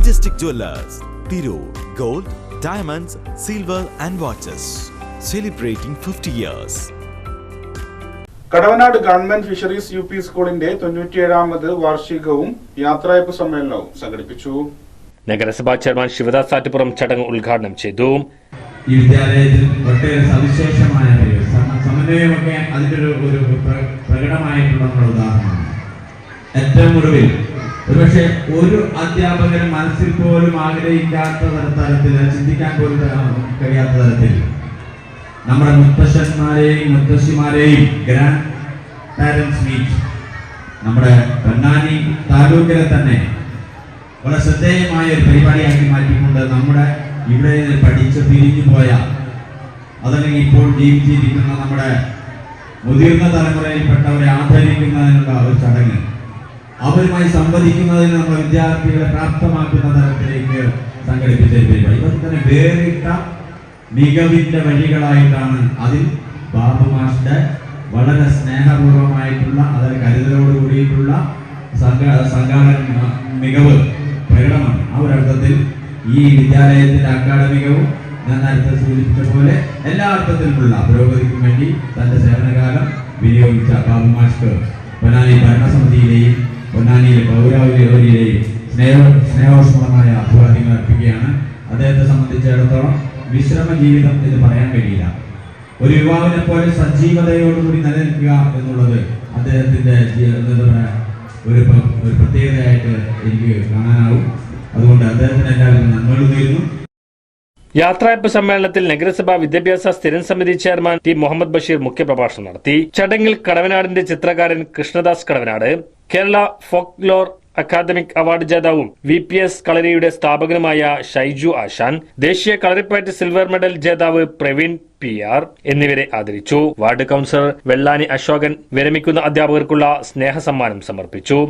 Majestic Jewelers, Thiru, Gold, Diamonds, Silver and Watches. Celebrating 50 years. Kadavanad government fisheries U P സ്കൂളിന്റെ തൊണ്ണൂറ്റിയേഴാമത് വാർഷികവും യാത്രയപ്പ് സമ്മേളനവും സംഘടിപ്പിച്ചു നഗരസഭാ ചെയർമാൻ ശിവദാസ് ആറ്റുപുറം ചടങ്ങ് ഉദ്ഘാടനം ചെയ്തു ഈ വിദ്യാലയത്തിൽ ഒട്ടേറെ സവിശേഷമായ ഒരു സമന്വയമൊക്കെ അതിന്റെ പ്രകടമായിട്ടുള്ള ഉദാഹരണമാണ് ഏറ്റവും ഒടുവിൽ ഒരുപക്ഷെ ഒരു അധ്യാപകൻ മനസ്സിൽ പോലും ആഗ്രഹിക്കാത്ത തരത്തിൽ ചിന്തിക്കാൻ പോലും കഴിയാത്ത തരത്തിൽ നമ്മുടെ മുത്തശ്ശന്മാരെയും മുത്തശ്ശിമാരെയും ഗ്രാൻഡ് പാരൻസ് മീറ്റ് നമ്മുടെ പൊന്നാനി താലൂക്കിലെ തന്നെ വളരെ ശ്രദ്ധേയമായ ഒരു പരിപാടിയാക്കി മാറ്റിക്കൊണ്ട് നമ്മുടെ ഇവിടെ പഠിച്ച് തിരിഞ്ഞു പോയ അതല്ലെങ്കിൽ ഇപ്പോൾ ജീവിച്ചിരിക്കുന്ന നമ്മുടെ മുതിർന്ന തലമുറയിൽപ്പെട്ടവരെ ആദരിക്കുന്നതിനുള്ള ഒരു ചടങ്ങ്. അവരുമായി സംവദിക്കുന്നതിന് നമ്മൾ വിദ്യാർത്ഥികളെ പ്രാപ്തമാക്കുന്ന തരത്തിലേക്ക് സംഘടിപ്പിച്ചിരിക്കുക ഇവർ തന്നെ വേറിട്ട മികവിന്റെ വഴികളായിട്ടാണ് അതിൽ ബാബു മാഷിന്റെ വളരെ സ്നേഹപൂർവമായിട്ടുള്ള അതായത് കരുതലോട് കൂടിയിട്ടുള്ള സംഘ- സംഘാടന മികവ് പ്രകടമാണ് ആ ഒരു അർത്ഥത്തിൽ ഈ വിദ്യാലയത്തിന്റെ അക്കാഡമികവും ഞാൻ നേരത്തെ സൂചിപ്പിച്ച പോലെ എല്ലാ അർത്ഥത്തിലുമുള്ള പുരോഗതിക്കും വേണ്ടി തന്റെ സേവനകാലം വിനിയോഗിച്ച ബാബു മാഷ്ക്ക് പൊന്നാനി ഭരണസമിതിയിലെയും പൊന്നാനിയിലെ പൗരാവിലെ പൗരാവലിയിലെയും സ്നേഹ സ്നേഹോഷ്മമായ അഭിവാദ്യങ്ങൾ അർപ്പിക്കുകയാണ്. അദ്ദേഹത്തെ സംബന്ധിച്ചിടത്തോളം വിശ്രമ ജീവിതം എന്ന് പറയാൻ കഴിയില്ല. ഒരു യുവാവിനെ പോലെ സജീവതയോടുകൂടി നിലനിൽക്കുക എന്നുള്ളത് അദ്ദേഹത്തിന്റെ ഒരു ഒരു പ്രത്യേകതയായിട്ട് എനിക്ക് കാണാനാവും. അതുകൊണ്ട് അദ്ദേഹത്തിന് എല്ലാവരും നന്മകൾ നേരുന്നു. യാത്രയപ്പ് സമ്മേളനത്തിൽ നഗരസഭാ വിദ്യാഭ്യാസ സ്ഥിരം സമിതി ചെയർമാൻ ടി മുഹമ്മദ് ബഷീർ മുഖ്യപ്രഭാഷണം നടത്തി. ചടങ്ങിൽ കടവനാടിന്റെ ചിത്രകാരൻ Krishnadas Kadavanad Kerala folklore academic award ജേതാവും V P S കളരിയുടെ സ്ഥാപകനുമായ ഷൈജു ആശാൻ ദേശീയ കളരിപ്പയറ്റ് സിൽവർ മെഡൽ ജേതാവ് പ്രവീൺ പി ആർ എന്നിവരെ ആദരിച്ചു. വാർഡ് കൌൺസിലർ വെള്ളാനി അശോകൻ വിരമിക്കുന്ന അധ്യാപകർക്കുള്ള സ്നേഹ സമ്മാനം സമർപ്പിച്ചു.